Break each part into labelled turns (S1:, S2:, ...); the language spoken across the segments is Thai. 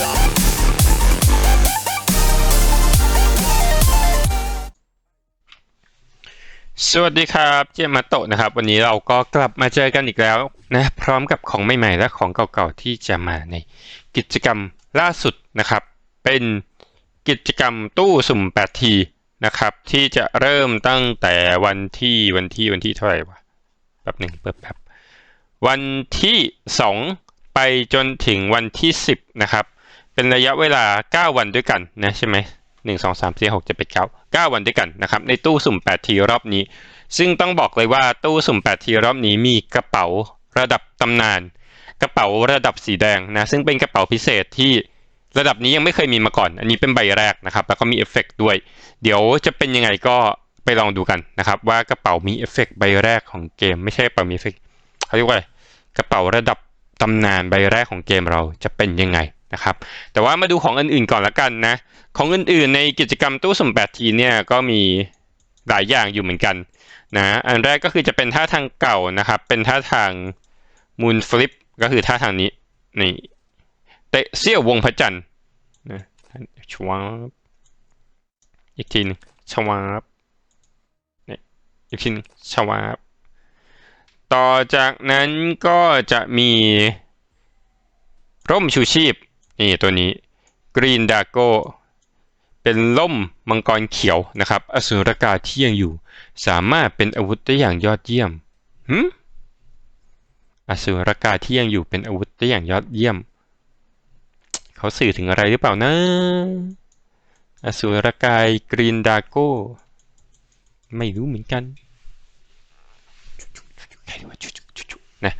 S1: สวัสดีครับเจมมาโตะนะครับ วันนี้เราก็กลับมาเจอกันอีกแล้วนะพร้อมกับของใหม่ๆ และของเก่าๆที่จะมาในกิจกรรมล่าสุดนะครับ เป็นกิจกรรมตู้สุ่ม 8 ทีนะครับ ที่จะเริ่มตั้งแต่วันที่วันที่วันที่เท่าไหร่วะแป๊บหนึ่งเปิดแป๊บวันที่ 2 ไปจนถึงวันที่ 10 นะครับ เป็นระยะเวลา 9 วันด้วยกันนะใช่ไหมหนึ่งสองสามสี่หกเจ็ดแปดเก้าเก้าวันด้วยกันนะครับในตู้สุ่มแปดทีรอบนี้ ซึ่งต้องบอกเลยว่าตู้สุ่มแปดทีรอบนี้มีกระเป๋าระดับตำนาน กระเป๋าระดับสีแดงนะซึ่งเป็นกระเป๋าพิเศษที่ระดับนี้ยังไม่เคยมีมาก่อน อันนี้เป็นใบแรกนะครับ แล้วก็มีเอฟเฟกต์ด้วย เดี๋ยวจะเป็นยังไงก็ไปลองดูกันนะครับ ว่ากระเป๋ามีเอฟเฟกต์ใบแรกของเกม ไม่ใช่กระเป๋ามีเอฟเฟกต์เขาเรียกว่าอะไรกระเป๋าระดับตำนานใบแรกของเกมเราจะเป็นยังไง นะครับ แต่ว่ามาดูของอื่นๆก่อนละกันนะ ของอื่นๆในกิจกรรมตู้สุ่ม8ทีเนี่ยก็มีหลายอย่างอยู่เหมือนกันนะ อันแรกก็คือจะเป็นท่าทางเก่านะครับ เป็นท่าทางมูนฟลิปก็คือท่าทางนี้นี่เตะเสี้ยววงพระจันทร์นะชวาบอีกทีนึงชวาบนี่อีกทีนึงชวาบต่อจากนั้นก็จะมีร่มชูชีพ นี่ตัวนี้ Green d a g o เป็นล่มมังกรเขียวนะครับอสุรกายที่ยังอยู่ สามารถเป็นอาวุธได้อย่างยอดเยี่ยมหืมอสุรกายที่ยังอยู่เป็นอาวุธได้อย่างยอดเยี่ยม เขาสื่อถึงอะไรหรือเปล่านะอสุรกายกรีนดาโกไม่รู้เหมือนกันนะ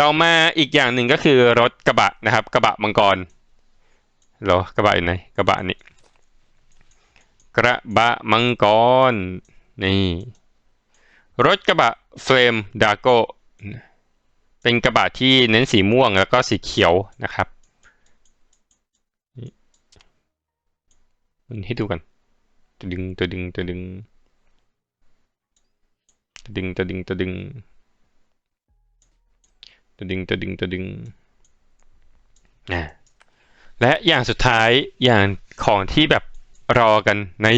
S1: ต่อมาอีกอย่างหนึ่งก็คือรถกระบะนะครับ กระบะมังกร เหรอกระบะอยู่ไหนกระบะนี่กระบะมังกรนี่รถกระบะเฟรมดาโกเป็นกระบะที่เน้นสีม่วงแล้วก็สีเขียวนะครับนี่ให้ดูกันตัวดึงตัวดึงตัวดึงตัวดึงตัวดึงตัวดึงตัวดึงตัวดึงตัวดึงนะ และอย่างสุดท้ายอย่างของที่แบบรอกันใน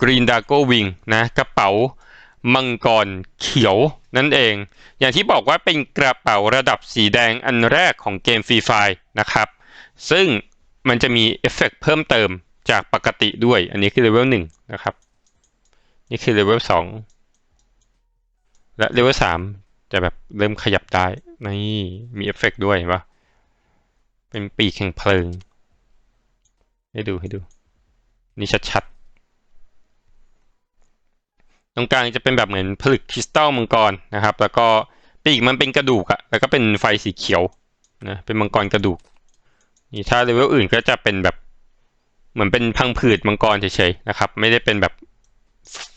S1: Green d a g o Wing นะกระเป๋ามังกรเขียวนั่นเอง อย่างที่บอกว่าเป็นกระเป๋าระดับสีแดงอันแรกของเกมฟรีไฟนะครับ ซึ่งมันจะมีเอฟเฟกต์เพิ่มเติมจากปกติด้วย อันนี้คือเลเวลหนึ่งนะครับ นี่คือเลเวลสองและเลเวลสามจะแบบเริ่มขยับได้ นี่มีเอฟเฟกต์ด้วยเห็นปะ เป็นปีกแห่งเพลิง ให้ดูให้ดู นี่ชัดๆ ตรงกลางจะเป็นแบบเหมือนผลึกคริสตัลมังกรนะครับ แล้วก็ปีกมันเป็นกระดูกอะแล้วก็เป็นไฟสีเขียวนะเป็นมังกรกระดูก นี่ถ้าเลเวลอื่นก็จะเป็นแบบเหมือนเป็นพังผืดมังกรเฉยๆนะครับ ไม่ได้เป็นแบบ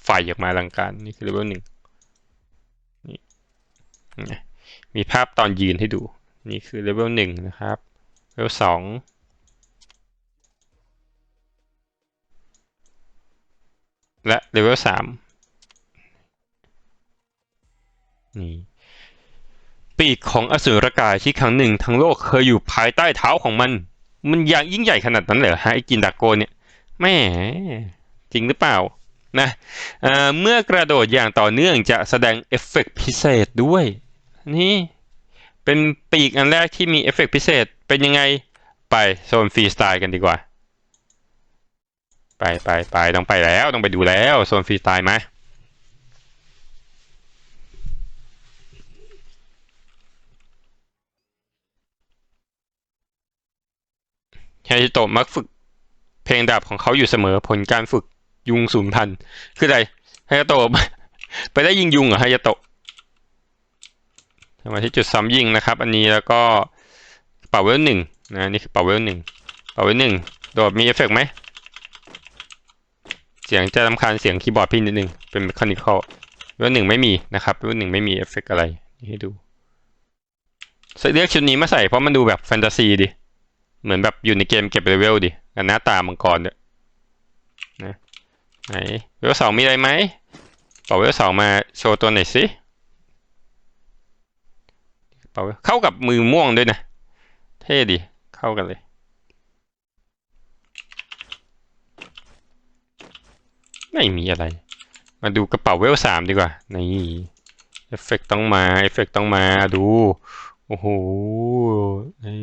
S1: ไฟออกมาลังการนี่คือเลเวลหนึ่งนี่มีภาพตอนยืนให้ดู นี่คือเลเวลหนึ่งนะครับ เลเวลสองและเลเวลสามนี่ปีกของอสูรกายที่ครั้งหนึ่งทั้งโลกเคยอยู่ภายใต้เท้าของมัน มันย่างยิ่งใหญ่ขนาดนั้นเหรอฮะไอ้กินดาโกเนี่ยแม่จริงหรือเปล่านะเเมื่อกระโดดอย่างต่อเนื่องจะแสดงเอฟเฟกต์พิเศษด้วย นี่ เป็นปีกอันแรกที่มีเอฟเฟกต์พิเศษเป็นยังไงไปโซนฟรีสไตล์กันดีกว่า ไปไปไปต้องไปแล้วต้องไปดูแล้วโซนฟรีสไตล์ไหมฮจิโตะมักฝึกเพลงดาบของเขาอยู่เสมอผลการฝึกยุงสูญพันธุ์คืออะไรฮายโตะไปได้ยิงยุงเหรอฮายโตะ มาที่จุดซ้ำยิงนะครับ อันนี้แล้วก็เป่าเวลหนึ่งนะนี่คือเป่าเวลหนึ่งเป่าเวลหนึ่งโดดมีเอฟเฟกต์ไหมเสียงจะรำคาญเสียงคีย์บอร์ดพี่นิดนึงเป็นคานิคอลเวลหนึ่งไม่มีนะครับเวลหนึ่งไม่มีเอฟเฟกต์อะไรนี่ให้ดูเลือกชุดนี้มาใส่เพราะมันดูแบบแฟนตาซีดิเหมือนแบบอยู่ในเกมเก็บเลเวลดิกับหน้าตามังกรเนี่ยนะไหนเวลสองมีอะไรไหมเป่าเวลสองมาโชว์ตัวหน่อยสิ เป่าเข้ากับมือม่วงด้วยนะ เท่ดี เข้ากันเลย ไม่มีอะไร มาดูกระเป๋าเวลสามดีกว่า นี่เอฟเฟกต้องมาเอฟเฟกต้องมาดู โอ้โห นี่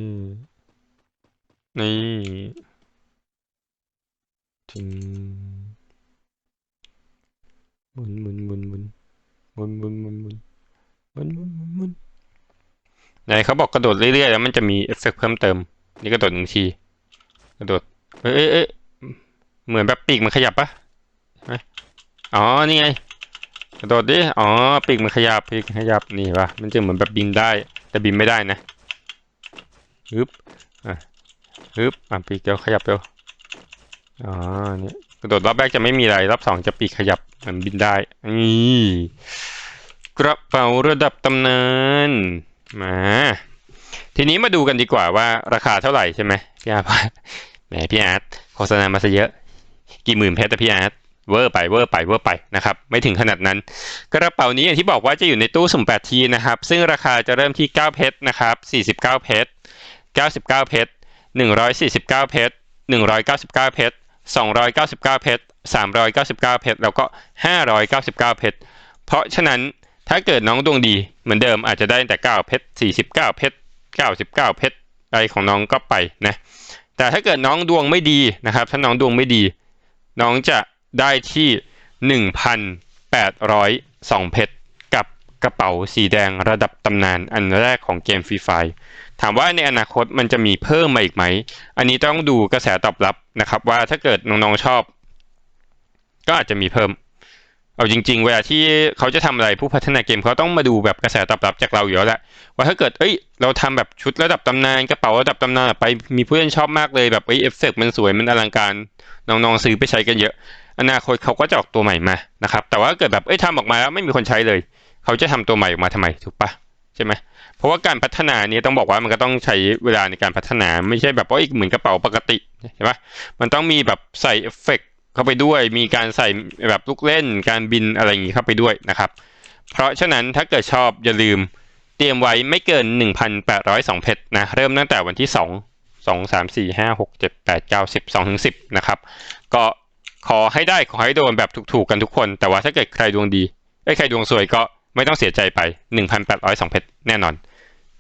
S1: นี่ทิ้งหมุนหมุนหมุนหมุนหมุนหมุนหมุนหมุนหมุนหมุนหมุน ไหนเขาบอกกระโดดเรื่อยๆแล้วมันจะมีเอฟเฟกต์เพิ่มเติม นี่กระโดดหนึ่งที กระโดด เอ้ยเอ้ยเหมือนแบบปีกมันขยับปะอ๋อ นี่ไง กระโดดดิ อ๋อ ปีกมันขยับ ปีกขยับ นี่ปะมันจะเหมือนแบบบินได้ แต่บินไม่ได้นะฮึบ อะฮึบ อะ ปีกเดียวขยับเดียวอ๋อนี่กระโดดรอบแรกจะไม่มีอะไร รอบสองจะปีกขยับมือนบินได้ นี่ กระเป๋าระดับตำนาน มาทีนี้มาดูกันดีกว่าว่าราคาเท่าไหร่ใช่ไหมพี่อาร์ตแหมพี่อาร์ตโฆษณามาซะเยอะ กี่หมื่นเพชรแต่พี่อาร์ตเวอร์ไปเวอร์ไปเวอร์ไปนะครับ ไม่ถึงขนาดนั้น กระเป๋านี้อย่างที่บอกว่าจะอยู่ในตู้สุ่ม8ทีนะครับ ซึ่งราคาจะเริ่มที่ 9 เพชรนะครับ 49 เพชร 99 เพชร 149 เพชร 199 เพชร 299 เพชร 399 เพชร แล้วก็ 599 เพชร เพราะฉะนั้นถ้าเกิดน้องดวงดี เหมือนเดิมอาจจะได้แต่9เพชร49 เพชร99 เพชรอะไรของน้องก็ไปนะแต่ถ้าเกิดน้องดวงไม่ดีนะครับ ถ้าน้องดวงไม่ดี น้องจะได้ที่ 1,802 เพชรกับกระเป๋าสีแดงระดับตำนานอันแรกของเกมฟรีไฟถามว่าในอนาคตมันจะมีเพิ่มมาอีกไหม อันนี้ต้องดูกระแสตอบรับนะครับว่าถ้าเกิดน้องๆชอบ ก็อาจจะมีเพิ่ม เอาจริง ๆ เวลาที่เขาจะทำอะไรผู้พัฒนาเกมเขาต้องมาดูแบบกระแสตอบรับจากเราอยู่แล้วแหละว่าถ้าเกิดเอ้ยเราทำแบบชุดระดับตำนานกระเป๋าระดับตำนานไปมีผู้เล่นชอบมากเลยแบบเอ้ยเอฟเฟกต์มันสวยมันอลังการน้องๆซื้อไปใช้กันเยอะ อนาคตเขาก็จะออกตัวใหม่มานะครับแต่ว่าเกิดแบบเอ้ยทำออกมาแล้วไม่มีคนใช้เลย เขาจะทำตัวใหม่ออกมาทำไมถูกปะใช่ไหมเพราะว่าการพัฒนาเนี่ยต้องบอกว่ามันก็ต้องใช้เวลาในการพัฒนาไม่ใช่แบบว่าอีกเหมือนกระเป๋าปกติใช่ปะมันต้องมีแบบใส่เอฟเฟกต์ เข้าไปด้วย มีการใส่แบบลูกเล่น การบินอะไรอย่างงี้เข้าไปด้วยนะครับ เพราะฉะนั้นถ้าเกิดชอบอย่าลืมเตรียมไว้ไม่เกิน 1,802 เพชรนะ เริ่มตั้งแต่วันที่ 2 2 3 4 5 6 7 8 9 10 2ถึง10 นะครับ ก็ขอให้ได้ขอให้โดนแบบถูกๆกันทุกคน แต่ว่าถ้าเกิดใครดวงดีไอ้ใครดวงสวยก็ไม่ต้องเสียใจไป 1,802 เพชรแน่นอน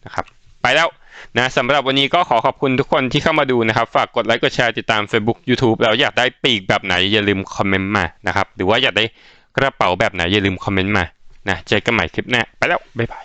S1: นะครับ ไปแล้วนะสำหรับวันนี้ก็ขอขอบคุณทุกคนที่เข้ามาดูนะครับ ฝากกดไลค์กดแชร์ติดตาม Facebook YouTube แล้วอยากได้ปีกแบบไหนอย่าลืมคอมเมนต์มานะครับหรือว่าอยากได้กระเป๋าแบบไหนอย่าลืมคอมเมนต์มานะเจอกันใหม่คลิปหน้าไปแล้วบ๊ายบาย